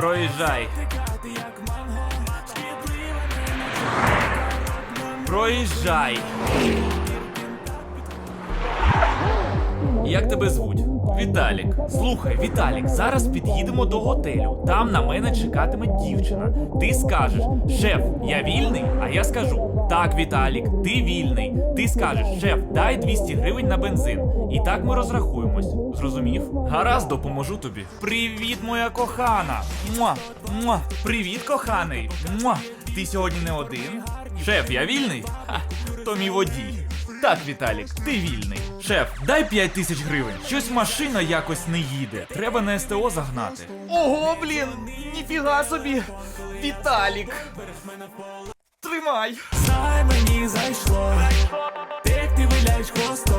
Проїжджай. Проїжджай. Як тебе звуть? Віталік. Слухай, Віталік, зараз під'їдемо до готелю. Там на мене чекатиме дівчина. Ти скажеш, шеф, я вільний? А я скажу: так, Віталік, ти вільний. Ти скажеш, шеф, дай 200 гривень на бензин. І так ми розрахуємось. Зрозумів? Гаразд, допоможу тобі. Привіт, моя кохана. Муа, муа. Привіт, коханий. Муа. Ти сьогодні не один? Шеф, я вільний? Ха, то мій водій. Так, Віталік, ти вільний. Шеф, дай 5 тисяч гривень. Щось машина якось не їде. Треба на СТО загнати. Ого, блін, ніфіга собі. Віталік. Тримай. Знай мені зайшло, як ти виляєш притягла